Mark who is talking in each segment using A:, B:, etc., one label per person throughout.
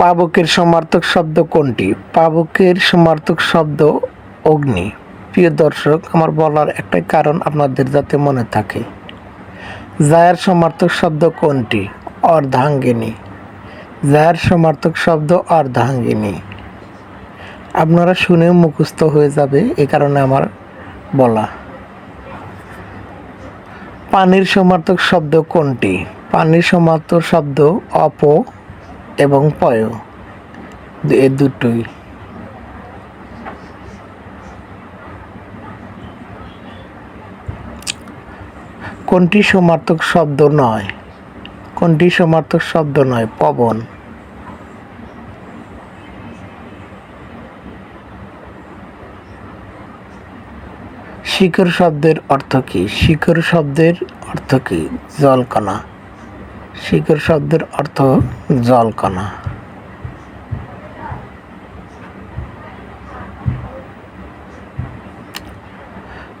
A: পাবকের সমার্থক শব্দ কোনটি? পাবকের সমার্থক শব্দ অগ্নি। প্রিয় দর্শক, আমার বলার একটাই কারণ আপনাদের যাতে মনে থাকে। জায়ার সমার্থক শব্দ কোনটি? অর্ধাঙ্গিনী। জায়ার সমার্থক শব্দ অর্ধাঙ্গিনী। আপনারা শুনেও মুখস্থ হয়ে যাবে এ কারণে আমার বলা। পানির সমার্থক শব্দ কোনটি? পানির সমার্থক শব্দ অপ এবং পয় এ দুটোই। কোনটি সমার্থক শব্দ নয়? কোনটি সমার্থক শব্দ নয়? পবন। শিখর শব্দের অর্থ কী? শিখর শব্দের অর্থ কী? জলকণা। শিখর শব্দের অর্থ জলকণা।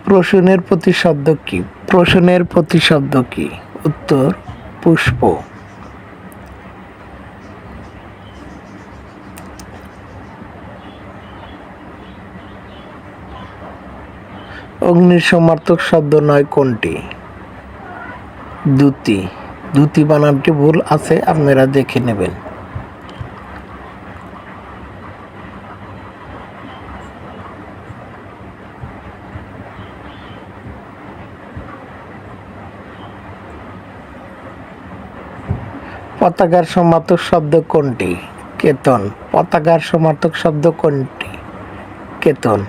A: প্রশ্নের প্রতিশব্দ কি? প্রশ্নের প্রতিশব্দ কি? উত্তর, পুষ্প। অগ্নির সমার্থক শব্দ নয় কোনটি? দ্যুতি দ্যুতি বানানটি ভুল আছে, আপনারা দেখে নেবেন। পতাকার সমার্থক শব্দ কোনটি? কেতন। পতাকার সমার্থক শব্দ কোনটি? কেতন।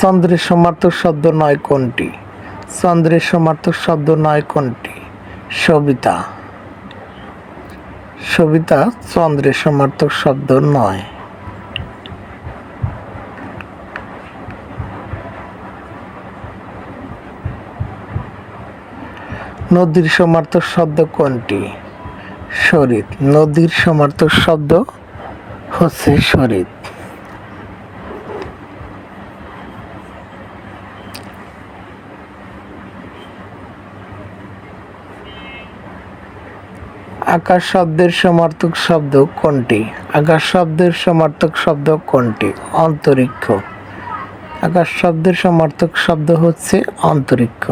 A: চন্দ্রের সমার্থক শব্দ নয় কোনটি? চন্দ্রের সমার্থক শব্দ নয় কোনটি? সবিতা। সবিতা চন্দ্রের সমার্থক শব্দ নয়। নদীর সমার্থক শব্দ কোনটি? শরীর নদীর সমার্থক শব্দ হচ্ছে শরীর আকাশ শব্দের সমার্থক শব্দ কোনটি? আকাশ শব্দের সমার্থক শব্দ কোনটি? অন্তরিক্ষ। আকাশ শব্দের সমার্থক শব্দ হচ্ছে অন্তরিক্ষ।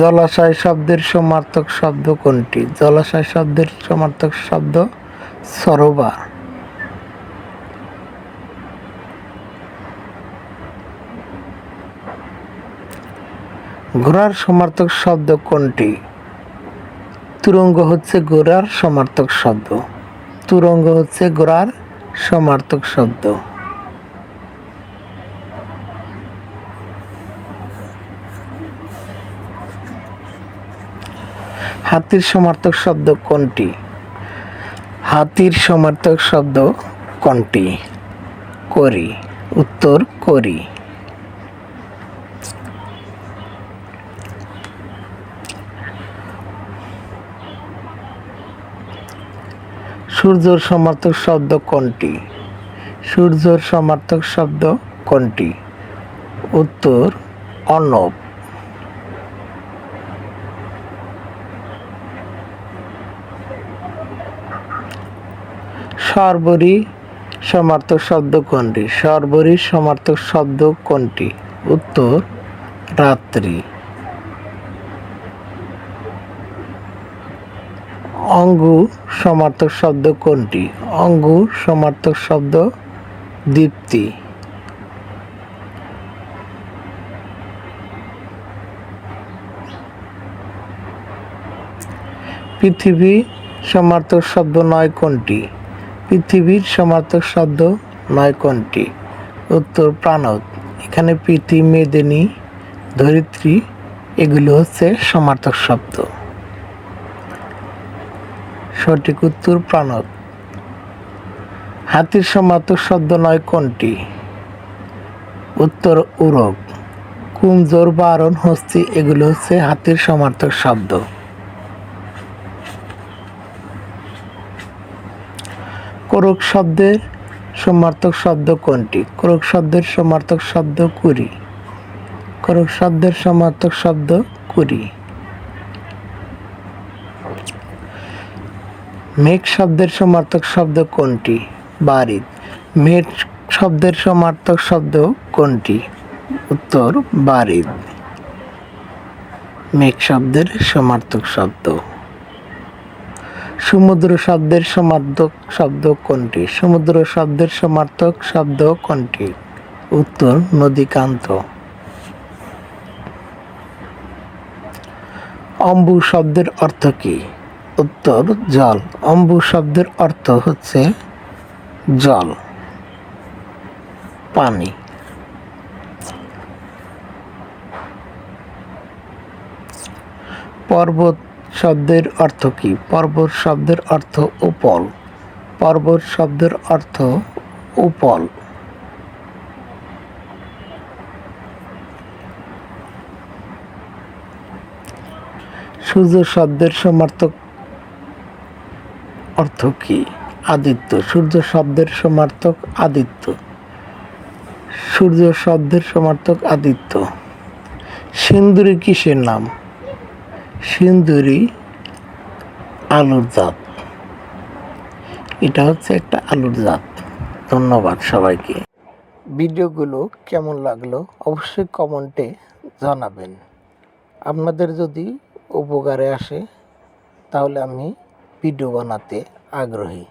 A: জলাশয় শব্দের সমার্থক শব্দ কোনটি? জলাশয় শব্দের সমার্থক শব্দ সরোবার। ঘোড়ার সমার্থক শব্দ কোনটি? তুরঙ্গ হচ্ছে ঘোড়ার সমার্থক শব্দ। তুরঙ্গ হচ্ছে ঘোড়ার সমার্থক শব্দ। হাতির সমার্থক শব্দ কোনটি? হাতির সমার্থক শব্দ কোনটি? করি। উত্তর করি। সূর্যর সমার্থক শব্দ কোনটি? সূর্যর সমার্থক শব্দ কোনটি? উত্তর অর্ণব সর্বরী সমার্থক শব্দ কোনটি? সর্বরী সমার্থক শব্দ কোনটি? উত্তর, রাত্রি। অঙ্গু সমার্থক শব্দ কোনটি? অঙ্গু সমার্থক শব্দ দীপ্তি। পৃথিবী সমার্থক শব্দ নয় কোনটি? পৃথিবীর সমার্থক শব্দ নয় কোনটি? উত্তর প্রাণত এখানে পৃথিবী, মেদিনী, ধরিত্রী, এগুলো হচ্ছে সমার্থক শব্দ। সঠিক উত্তর প্রাণত হাতির সমার্থক শব্দ নয় কোনটি? উত্তর উরক কুমজোর বারণ হস্তি এগুলো হচ্ছে হাতির সমার্থক শব্দ। কোরক শব্দের সমার্থক শব্দ কোনটি? ক্রোক শব্দের সমার্থক শব্দ কুড়ি। ক্রোক শব্দের সমার্থক শব্দ কুড়ি। মেঘ শব্দের সমার্থক শব্দ কোনটি? বাড়িদ মেঘ শব্দের সমার্থক শব্দ কোনটি? উত্তর বাড়িদ মেঘ শব্দের সমার্থক শব্দ। সমুদ্র শব্দের সমার্থক শব্দ কোনটি? সমুদ্র শব্দের সমার্থক শব্দ কোনটি? উত্তর, নদীকান্ত। অম্বু শব্দের অর্থ কি? উত্তর জল। অম্বু শব্দের অর্থ হচ্ছে জল, পানি। পর্বত শব্দের অর্থ কি? পর্বত শব্দের অর্থ উপল। পর্বত শব্দের অর্থ উপল। সূর্য শব্দের সমার্থক অর্থ কি? আদিত্য, সূর্য শব্দের সমার্থক আদিত্য। সূর্য শব্দের সমার্থক আদিত্য। সিন্দুরি কিসের নাম? সিন্দুরি আলুর জাত। এটা হচ্ছে একটা আলুর জাত। ধন্যবাদ সবাইকে। ভিডিওগুলো কেমন লাগল অবশ্যই কমেন্টে জানাবেন। আপনাদের যদি উপকারে আসে, তাহলে আমি ভিডিও বানাতে আগ্রহী।